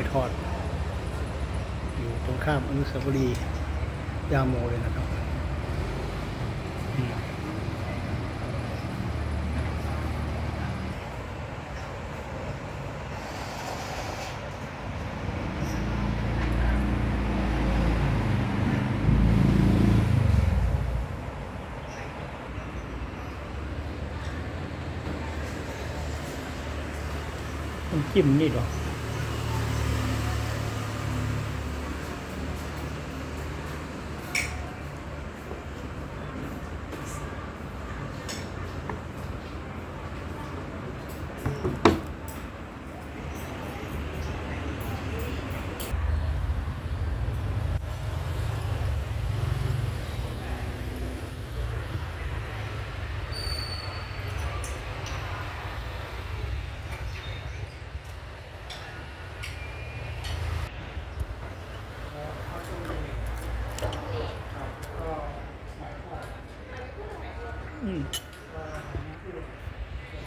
อยทอด อยู่ตรงข้ามอนุสาวรีย์ยาโมเลยนะครับจิ้มนี่หรอม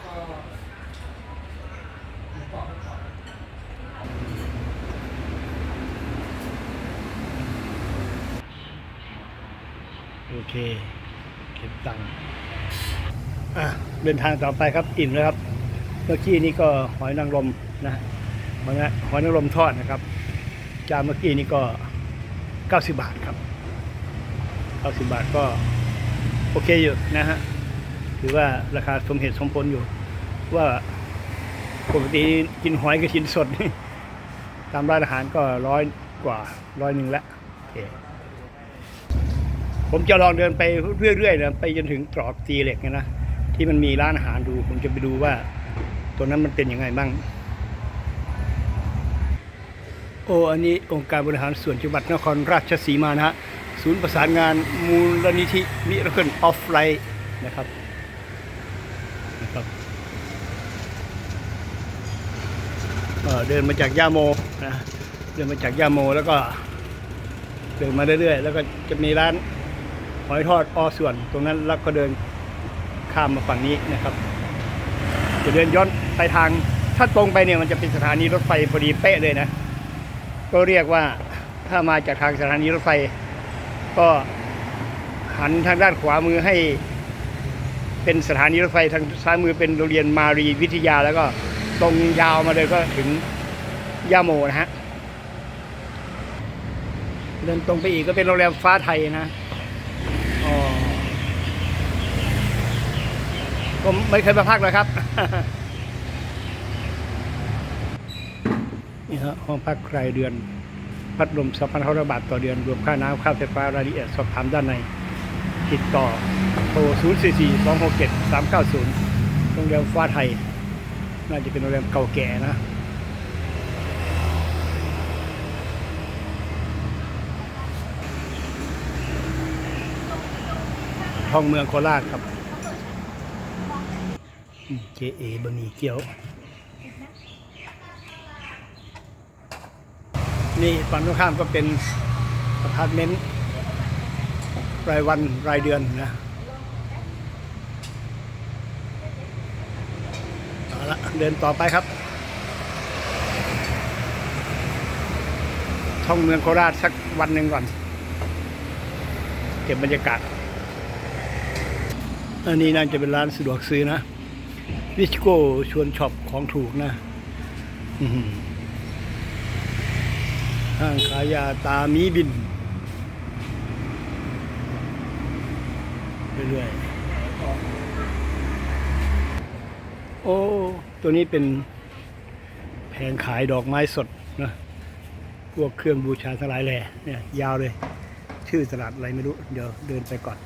โอเค เก็บตังค์อะเดินทางต่อไปครับ อิ่มแล้วครับ เมื่อกี้นี่ก็หอยนางรมนะหอยนะหอยนางรมทอดนะครับ จานเมื่อกี้นี่ก็ 90 บาทครับ 90 บาทก็โอเคอยู่นะฮะ ถือว่าราคาสมเหตุสมผลอยู่ ว่าปกติกินหอยกระชินสด ตามร้านอาหารก็ร้อยกว่าร้อยหนึ่งละโอเคผมจะลองเดินไปเรื่อยๆนะไปจนถึงตรอกตีเหล็กนะ ที่มันมีร้านอาหารดู ผมจะไปดูว่าตัวนั้นมันเป็นยังไงบ้าง โอ้อันนี้องค์การบริหารส่วนจังหวัดนครราชสีมานะฮะศูนย์ประสานงานมูลนิธิมิรเคิลออฟไลน์นะครับ เอ่อเดินมาจากย่าโมนะเดินมาจากย่าโมแล้วก็เดินมาเรื่อยๆ แล้วก็จะมีร้านหอยทอดอส่วน ตรงนั้นแล้วก็เดินข้ามมาฝั่งนี้นะครับ จะเดินย้อนไปทางถ้าตรงไปเนี่ยมันจะเป็นสถานีรถไฟพอดีเป๊ะเลยนะ ก็เรียกว่าถ้ามาจากทางสถานีรถไฟ ก็หันทางด้านขวามือให้ เป็นสถานีรถไฟทางซ้ายมือเป็นโรงเรียนมารีวิทยาแล้วก็ ตรงยาวมาเลยก็ถึงย่าโมนะฮะ เดินตรงไปอีกก็เป็นโรงแรมฟ้าไทยนะผมไม่เคยมาพักเลยครับ นี่ฮะห้องพักรายเดือน พัดลม2,500บาทต่อเดือน รวมค่าน้ำค่าไฟฟ้ารายละเอียดสอบถามด้านใน ติดต่อโทร 044 267 390โรงแรมฟ้าไทย น่าจะเป็นโรงแรมเก่าแก่นะห้องเมืองโคราชครับ เจเอบะหมี่เกี๊ยว นี่ฝั่งตรงข้ามก็เป็นอพาร์ตเมนต์รายวันรายเดือนนะ เดินต่อไปครับ ท่องเมืองโคราชสักวันหนึ่งก่อน เก็บบรรยากาศ อันนี้น่าจะเป็นร้านสะดวกซื้อนะ วิชโก้ชวนช็อปของถูกนะห้างขายยาตามีบิน เรื่อยๆ โอ้ ตัวนี้เป็นแผงขายดอกไม้สดนะพวกเครื่องบูชาทั้งหลายแหล่เนี่ยยาวเลย ชื่อตลาดอะไรไม่รู้ เดี๋ยวเดินไปก่อน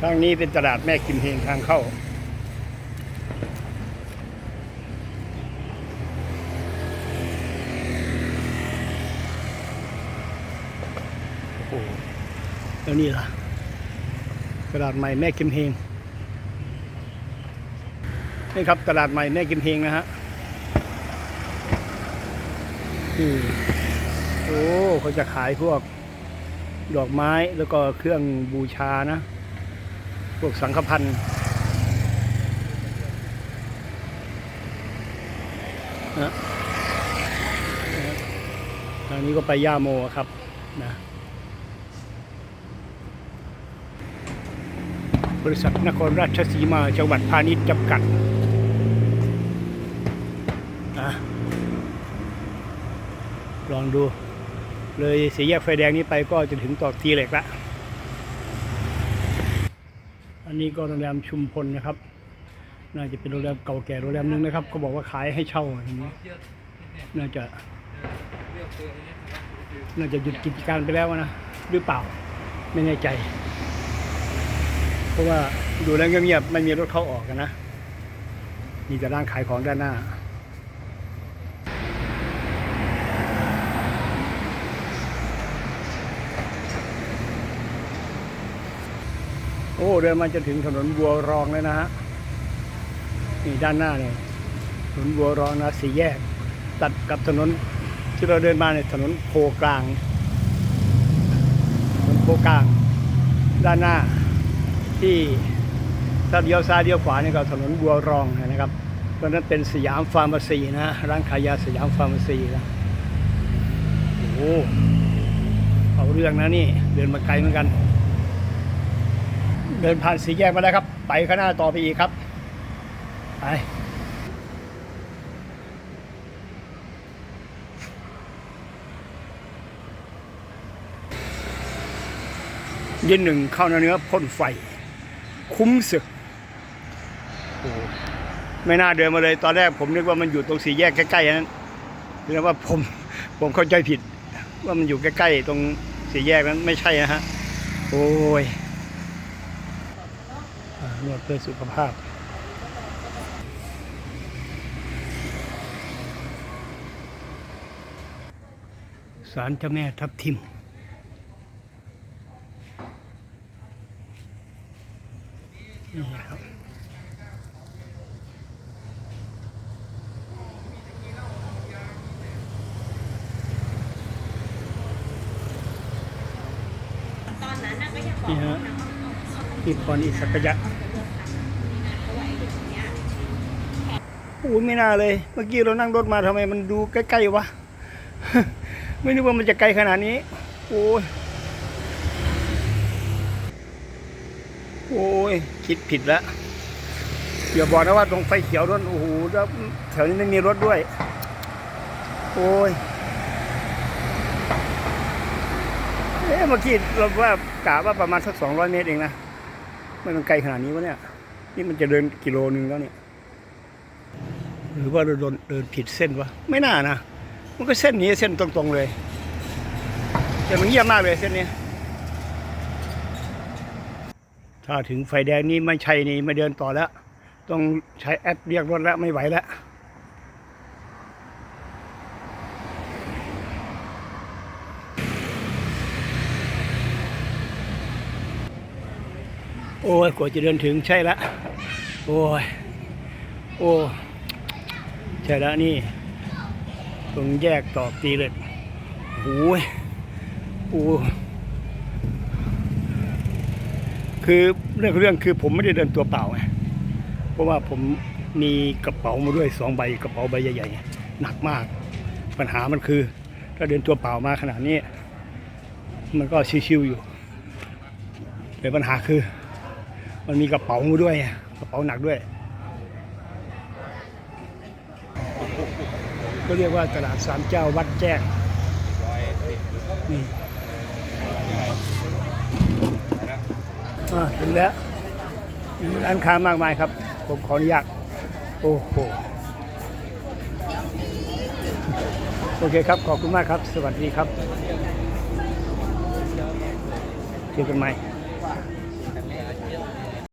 ทางนี้เป็นตลาดแม่กิมเฮงทางเข้า โอ้โหแล้วนี่ล่ะตลาดใหม่แม่กิมเฮง นี่ครับตลาดใหม่แม่กิมเฮงนะฮะโอ้เขาจะขายพวกดอกไม้แล้วก็เครื่องบูชานะ พวกสังฆพันธ์นะทางนี้ก็ไปย่าโมครับนะบริษัทนครราชสีมาจังหวัดพาณิชย์จำกัดนะ ลองดู เลยสีแยกไฟแดงนี้ไปก็จะถึงตอกทีเหล็กละ อันนี้ก็โรงแรมชุมพลนะครับ น่าจะเป็นโรงแรมเก่าแก่โรงแรมหนึงนะครับเขาบอกว่าขายให้เช่าอย่างนี้ น่าจะ น่าจะหยุดกิจการไปแล้วนะ หรือเปล่า ไม่แน่ใจ เพราะว่าดูแล้วเงียบๆไม่มีรถเข้าออกกันนะ มีแต่ร้านขายของด้านหน้า โอ้ เดินมาจะถึงถนนบัวรองแล้วนะฮะนี่ด้านหน้าเนี่ยถนนบัวรองนะสี่แยก ตัดกับถนนที่เราเดินมาเนี่ยถนนโพกลางถนนโพกลาง ด้านหน้าที่ถ้าเลี้ยวซ้ายเลี้ยวขวานี่ก็ถนนบัวรองนะครับตอนนั้นเป็นสยามฟาร์มาซีนะร้านขายยาสยามฟาร์มาซีนะโอ้เอาเรื่องนะนี่เดินมาไกลเหมือนกัน เดินผ่านสีแยกมาแล้วครับ ไปข้างหน้าต่อไปอีกครับ ไปยินหนึ่งเข้าเนื้อพ่นไฟ คุ้มศึกไม่น่าเดินมาเลย ตอนแรกผมนึกว่ามันอยู่ตรงสี่แยกใกล้ๆนั้นแสดงว่าผมผมเข้าใจผิด ว่ามันอยู่ใกล้ๆตรงสี่แยกนั้นไม่ใช่นะฮะ โอ้ย นวดเพื่อสุขภาพสารเจ้าแม่ทับทิม นี่ครับตอนนั้นน่ะก็ยังบอกนี่ฮะนะที่พรอิสักยะ อ้ยไม่น่าเลย เมื่อกี้เรานั่งรถมาทำไมมันดูใกล้ๆวะ ไม่นึกว่ามันจะไกลขนาดนี้ โอ้ย โอ้ย คิดผิดแล้วอย่าบอกนะว่าตรงไฟเขียวนั่นโอ้โหแล้วแถวนี้ไม่มีรถด้วย โอ้ยเอ๊ะเมื่อกี้เราว่ากะว่าประมาณสักสองร้อยเมตรเองนะ ไม่ต้องไกลขนาดนี้วะเนี่ย นี่มันจะเดินกิโลนึงแล้วเนี่ย หรือว่าเราเดินเดินผิดเส้นวะไม่น่านะ มันก็เส้นนี้เส้นตรงๆเลย แต่มันเงียบมากเลยเส้นนี้ ถ้าถึงไฟแดงนี้ไม่ใช่นี่ไม่เดินต่อแล้ว ต้องใช้แอปเรียกรถแล้วไม่ไหวแล้วโอ้ยกว่าจะเดินถึงใช่ละ โอ้ย โอ้ ใช่แล้วนี่ ตรงแยกตอกตีเลยโอ้ยโอ้คือเรื่องเรื่องคือผมไม่ได้เดินตัวเปล่าไงเพราะว่าผมมีกระเป๋ามาด้วยสองใบกระเป๋าใบใหญ่ๆหนักมาก ปัญหามันคือ ถ้าเดินตัวเปล่ามาขนาดนี้ มันก็ชิวๆอยู่แต่ปัญหาคือ มันมีกระเป๋ามาด้วยกระเป๋าหนักด้วย ก็เรียกว่าตลาดสามเจ้าวัดแจ้งนี่ถึงแล้วมีร้านค้ามากมายครับ ผมขออนุญาตโอ้โหโอเคครับ ขอบคุณมากครับ สวัสดีครับ เจอกันใหม่